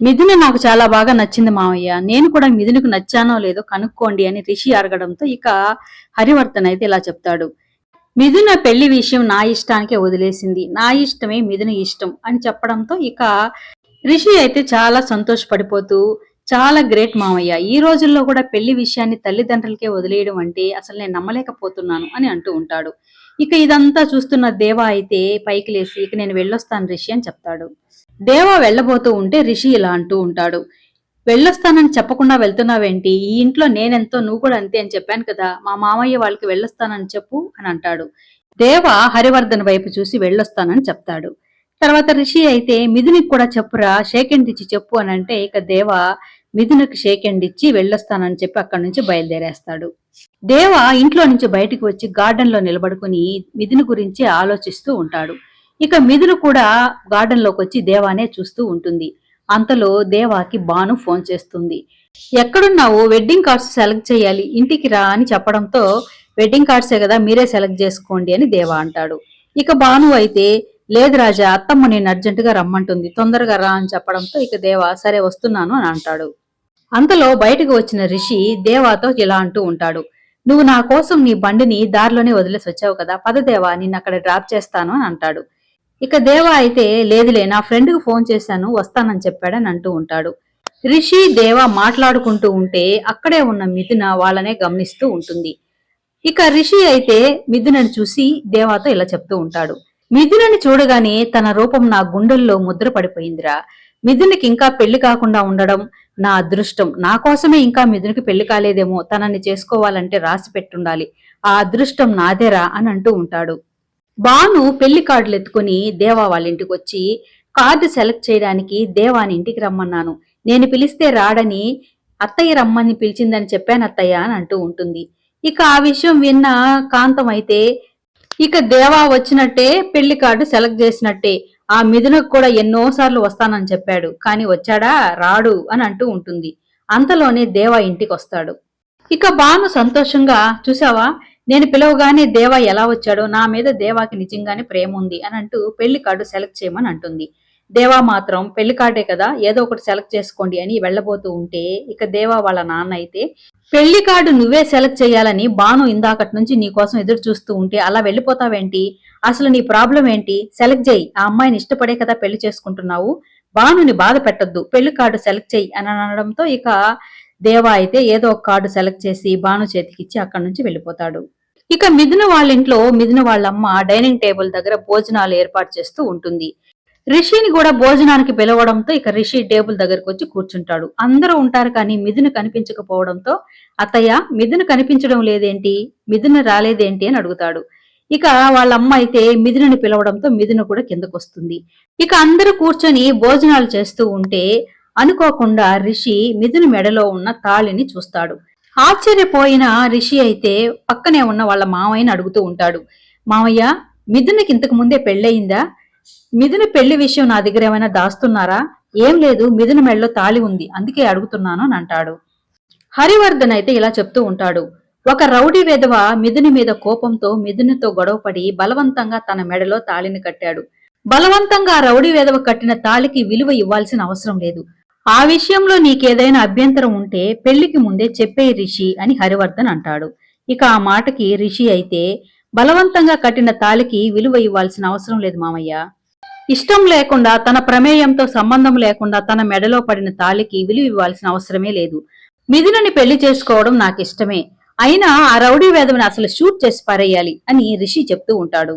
మిథున నాకు చాలా బాగా నచ్చింది మావయ్య. నేను కూడా మిథునకు నచ్చానో లేదో కనుక్కోండి అని రిషి అడగడంతో ఇక హరివర్ధన్ అయితే ఇలా చెప్తాడు. మిథున పెళ్ళి విషయం నా ఇష్టానికే వదిలేసింది. నా ఇష్టమే మిథున ఇష్టం అని చెప్పడంతో ఇక రిషి అయితే చాలా సంతోషపడిపోతూ చాలా గ్రేట్ మామయ్య. ఈ రోజుల్లో కూడా పెళ్ళి విషయాన్ని తల్లిదండ్రులకే వదిలేయడం అంటే అసలు నేను నమ్మలేకపోతున్నాను అని అంటూ ఉంటాడు. ఇక ఇదంతా చూస్తున్న దేవా అయితే పైకి లేసి ఇక నేను వెళ్ళొస్తాను రిషి అని చెప్తాడు. దేవా వెళ్ళబోతూ ఉంటే రిషి ఇలా అంటూ ఉంటాడు. వెళ్ళొస్తానని చెప్పకుండా వెళ్తున్నావేంటి? ఈ ఇంట్లో నేనెంతో నువ్వు కూడా అంతే అని చెప్పాను కదా. మా మామయ్య వాళ్ళకి వెళ్ళొస్తానని చెప్పు అని అంటాడు. దేవ హరివర్ధన్ వైపు చూసి వెళ్ళొస్తానని చెప్తాడు. తర్వాత రిషి అయితే మిథునికి కూడా చెప్పురా షేక్ ఇచ్చి చెప్పు అని అంటే ఇక దేవ మిథునకు షేక్ హ్యాండ్ ఇచ్చి వెళ్ళొస్తానని చెప్పి అక్కడి నుంచి బయలుదేరేస్తాడు. దేవ ఇంట్లో నుంచి బయటికి వచ్చి గార్డెన్లో నిలబడుకుని మిథును గురించి ఆలోచిస్తూ ఉంటాడు. ఇక మిథును కూడా గార్డెన్లోకి వచ్చి దేవానే చూస్తూ ఉంటుంది. అంతలో దేవాకి బాను ఫోన్ చేస్తుంది. ఎక్కడున్నావు? వెడ్డింగ్ కార్డ్స్ సెలెక్ట్ చేయాలి. ఇంటికి రా అని చెప్పడంతో వెడ్డింగ్ కార్డ్సే కదా మీరే సెలెక్ట్ చేసుకోండి అని దేవా అంటాడు. ఇక బాను అయితే లేదు రాజా అత్తమ్మ నేను అర్జెంటుగా రమ్మంటుంది. తొందరగా రా అని చెప్పడంతో ఇక దేవా సరే వస్తున్నాను అని అంటాడు. అంతలో బయటకు వచ్చిన రిషి దేవాతో ఇలా అంటూ ఉంటాడు. నువ్వు నా కోసం నీ బండిని దారిలోనే వదిలేసి వచ్చావు కదా పదదేవా నిన్ను అక్కడ డ్రాప్ చేస్తాను అని అంటాడు. ఇక దేవా అయితే లేదులే నా ఫ్రెండ్కి ఫోన్ చేశాను వస్తానని చెప్పాడని అంటూ ఉంటాడు. రిషి దేవ మాట్లాడుకుంటూ ఉంటే అక్కడే ఉన్న మిథున వాళ్ళనే గమనిస్తూ ఉంటుంది. ఇక రిషి అయితే మిథునని చూసి దేవాతో ఇలా చెప్తూ ఉంటాడు. మిథునని చూడగానే తన రూపం నా గుండెల్లో ముద్ర పడిపోయిందిరా మిథునికి ఇంకా పెళ్ళి కాకుండా ఉండడం నా అదృష్టం. నా కోసమే ఇంకా మిథునికి పెళ్ళి కాలేదేమో తనని చేసుకోవాలంటే రాసి పెట్టుండాలి. ఆ అదృష్టం నాదేరా అని అంటూ ఉంటాడు. బాను పెళ్ళి కార్డులు ఎత్తుకుని దేవా వాళ్ళ ఇంటికి వచ్చి కార్డు సెలెక్ట్ చేయడానికి దేవాని ఇంటికి రమ్మన్నాను. నేను పిలిస్తే రాడని అత్తయ్య రమ్మని పిలిచిందని చెప్పాను అత్తయ్య అని అంటూ ఉంటుంది. ఇక ఆ విషయం విన్న కాంతం అయితే ఇక దేవా వచ్చినట్టే పెళ్ళి కార్డు సెలెక్ట్ చేసినట్టే. ఆ మిథునకు కూడా ఎన్నోసార్లు వస్తానని చెప్పాడు. కానీ వచ్చాడా? రాడు అని అంటూ ఉంటుంది. అంతలోనే దేవా ఇంటికి వస్తాడు ఇక బాను సంతోషంగా చూసావా నేను పిలవగానే దేవా ఎలా వచ్చాడో? నా మీద దేవాకి నిజంగానే ప్రేమ ఉంది అని అంటూ పెళ్ళి కార్డు సెలెక్ట్ చేయమని అంటుంది. దేవా మాత్రం పెళ్ళి కార్డే కదా ఏదో ఒకటి సెలెక్ట్ చేసుకోండి అని వెళ్ళబోతూ ఉంటే ఇక దేవా వాళ్ళ నాన్న అయితే పెళ్ళి కార్డు నువ్వే సెలెక్ట్ చేయాలని బాను ఇందాకటి నుంచి నీ కోసం ఎదురు చూస్తూ ఉంటే అలా వెళ్ళిపోతావేంటి? అసలు నీ ప్రాబ్లం ఏంటి? సెలెక్ట్ చేయి. ఆ అమ్మాయిని ఇష్టపడే కదా పెళ్ళి చేసుకుంటున్నావు. బానుని బాధ పెట్టొద్దు. పెళ్ళి కార్డు సెలెక్ట్ చేయి. అని అనడంతో ఇక దేవా అయితే ఏదో ఒక కార్డు సెలెక్ట్ చేసి బాను చేతికిచ్చి అక్కడి నుంచి వెళ్ళిపోతాడు. ఇక మిథున వాళ్ళ ఇంట్లో మిథున వాళ్ళ అమ్మ డైనింగ్ టేబుల్ దగ్గర భోజనాలు ఏర్పాటు చేస్తూ ఉంటుంది. రిషిని కూడా భోజనానికి పిలవడంతో ఇక రిషి టేబుల్ దగ్గరకు వచ్చి కూర్చుంటాడు. అందరూ ఉంటారు కానీ మిథున కనిపించకపోవడంతో అత్తయ్య మిథున కనిపించడం లేదేంటి? మిథున రాలేదేంటి? అని అడుగుతాడు. ఇక వాళ్ళ అమ్మ అయితే మిథునని పిలవడంతో మిథున కూడా కిందకు వస్తుంది ఇక అందరూ కూర్చొని భోజనాలు చేస్తూ ఉంటే అనుకోకుండా రిషి మిథున మెడలో ఉన్న తాళిని చూస్తాడు. ఆశ్చర్యపోయిన రిషి అయితే పక్కనే ఉన్న వాళ్ళ మామయ్యని అడుగుతూ ఉంటాడు. మామయ్య మిథునకి ఇంతకు ముందే పెళ్ళయిందా? మిథున పెళ్ళి విషయం నా దగ్గర ఏమైనా దాస్తున్నారా? ఏం లేదు మిథున మెడలో తాళి ఉంది అందుకే అడుగుతున్నాను అని అంటాడు. హరివర్ధన్ అయితే ఇలా చెప్తూ ఉంటాడు. ఒక రౌడీ వెధవ మిథుని మీద కోపంతో మిథునితో గొడవపడి బలవంతంగా తన మెడలో తాళిని కట్టాడు. బలవంతంగా రౌడీ వెధవ కట్టిన తాళికి విలువ ఇవ్వాల్సిన అవసరం లేదు. ఆ విషయంలో నీకేదైనా అభ్యంతరం ఉంటే పెళ్ళికి ముందే చెప్పే రిషి అని హరివర్ధన్ అంటాడు. ఇక ఆ మాటకి రిషి అయితే బలవంతంగా కట్టిన తాళికి విలువ ఇవ్వాల్సిన అవసరం లేదు మామయ్య. ఇష్టం లేకుండా తన ప్రమేయంతో సంబంధం లేకుండా తన మెడలో పడిన తాళికి విలువ ఇవ్వాల్సిన అవసరమే లేదు. మిథునని పెళ్ళి చేసుకోవడం నాకు ఇష్టమే అయినా ఆ రౌడీ వేదవిని అసలు షూట్ చేసి పారేయాలి అని రిషి చెప్తూ ఉంటాడు.